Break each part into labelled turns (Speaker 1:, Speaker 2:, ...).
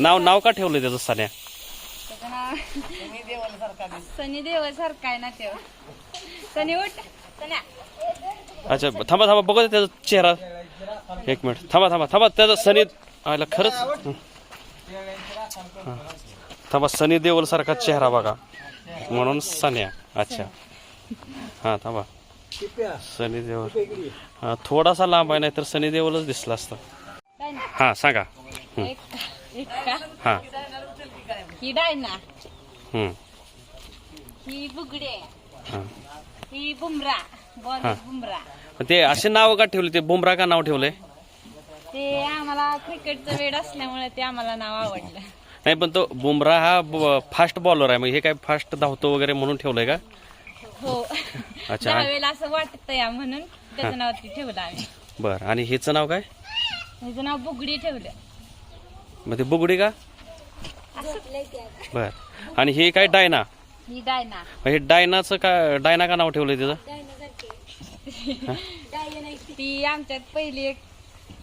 Speaker 1: नाव नाव का ठेवलंय त्याचं सान्या
Speaker 2: त्याचं नाव सनी देवल सारखा आहे ना तेव्हा सनी उठ सन्या.
Speaker 1: अच्छा थांबा थांबा बघू दे त्याचा चेहरा. एक मिनिट. थांबा थांबा थांबा त्याचा सनी आयला खरंच? हं. हां. थांबा सनी देओल सारखा चेहरा बघा. म्हणून सन्या. अच्छा. हां थांबा. सनी देओल हां थोडासा लांब आहे नाही तर सनी देओलच दिसला असतं.
Speaker 2: काय ना
Speaker 1: हां सांगा.
Speaker 2: एक का
Speaker 1: हां.
Speaker 2: ही डायना
Speaker 1: हं.
Speaker 2: ही बुगडे
Speaker 1: हां.
Speaker 2: ही बुमरा. बॉल
Speaker 1: हा.
Speaker 2: बुमरा.
Speaker 1: पण ते असे नाव का ठेवले? ते बुमरा का नाव ठेवलंय?
Speaker 2: ते आम्हाला क्रिकेटचं वेळ असल्यामुळे ते आम्हाला नाव आवडलं.
Speaker 1: नाही पण तो बुमरा हा फास्ट बॉलर आहे. मग हे काय फास्ट धावतो वगैरे म्हणून ठेवलंय का?
Speaker 2: हो.
Speaker 1: अच्छा.
Speaker 2: त्यावेळेला असं वाटतं या म्हणून त्याचं नाव ते ठेवलं आम्ही.
Speaker 1: बरं. आणि हिचं नाव काय?
Speaker 2: त्याचं नाव बुगडी ठेवलं.
Speaker 1: मग ते बुगडी का? बर. आणि हे काय डायना?
Speaker 2: ही डायना.
Speaker 1: मग हे डायनाचं का डायना का नाव ठेवलंय त्याचं
Speaker 2: ती आमच्यात पहिली एक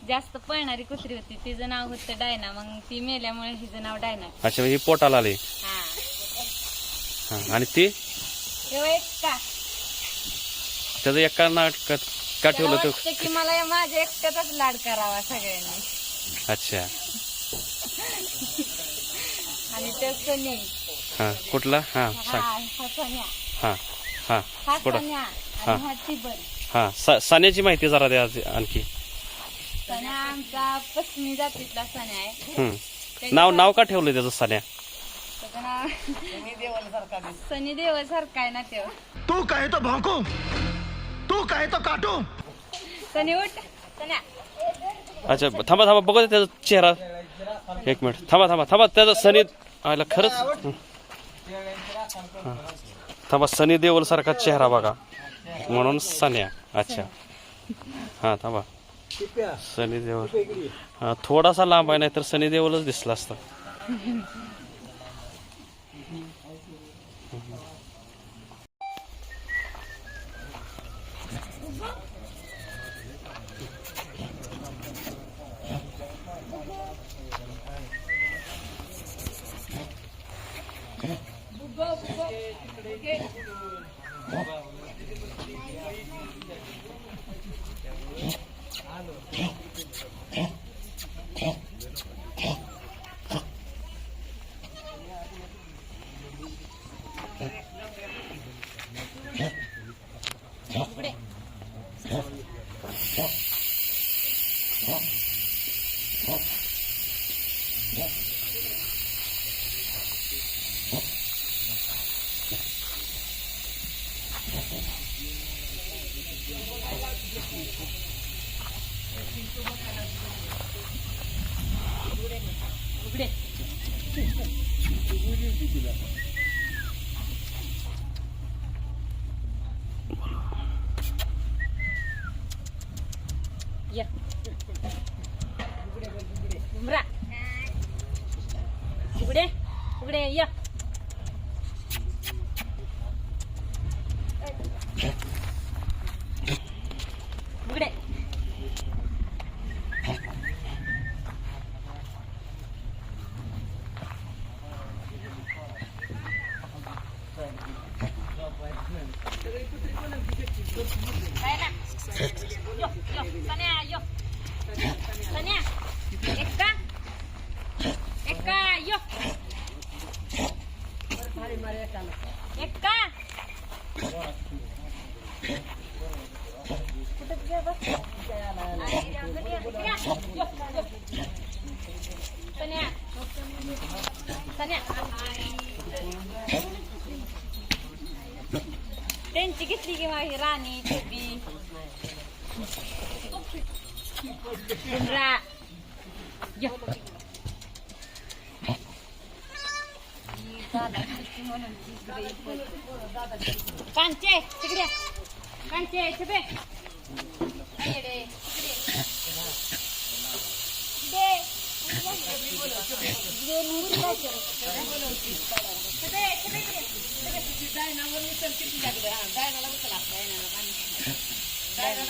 Speaker 2: जास्त पळणारी कुत्री होती. तिचं नाव होतं डायना. मग ती मेल्यामुळे हिचं नाव डायना.
Speaker 1: अच्छा म्हणजे हे पोटाला आले.
Speaker 2: हा.
Speaker 1: हा आणि ते?
Speaker 2: तेव्हा एक का?
Speaker 1: त्याचं एका ना का
Speaker 2: त्याला
Speaker 1: ठेवलं ते?
Speaker 2: वाटतं की मला या माझ्या एकट्याचाच लाड करावा सगळ्यांनी.
Speaker 1: अच्छा.
Speaker 2: आणि ते सनी
Speaker 1: हा कुठला? हा
Speaker 2: हा
Speaker 1: सांग.
Speaker 2: हा सोन्या.
Speaker 1: हा हा
Speaker 2: हा सोन्या
Speaker 1: हा.
Speaker 2: आणि हा
Speaker 1: हा सा- सान्याची माहिती जरा द्या आणखी.
Speaker 2: सन्या आमचा पश्चिमी जातीतला सन्या आहे.
Speaker 1: हम्म. नाव नाव का ठेवलंय त्याचं सान्या?
Speaker 2: त्याचं नाव सनी देवल सारखा आहे ना तेव्हा
Speaker 3: तू कहे तो भौंकू? तू कहे तो काटू?
Speaker 2: सनी उठ. सन्या.
Speaker 1: अच्छा थांबा थांबा बघू दे त्याचा चेहरा. एक मिनिट. थांबा थांबा थांबा. त्याचा सनी आयला खरंच. थांबा सनी देओल सारखा चेहरा बघा. म्हणून सन्या. अच्छा. हां थांबा. सनी देओल. हां थोडासा लांब आहे नाही तर सनी देओलच दिसला असतं.
Speaker 2: उघडे या. उघडे उघडे या उघडे काय ना यो यो सन्या यो सन्या एक्का एक्का यो एक्का कुठं तुझ्या बस? आणि इकडे या, इकडे या. यो, यो. सन्या सन्या त्यांची घेतली की माझी राणी छोटी बुमरा यो. कांचे तिकडे कांचे छबे तिकडे जायला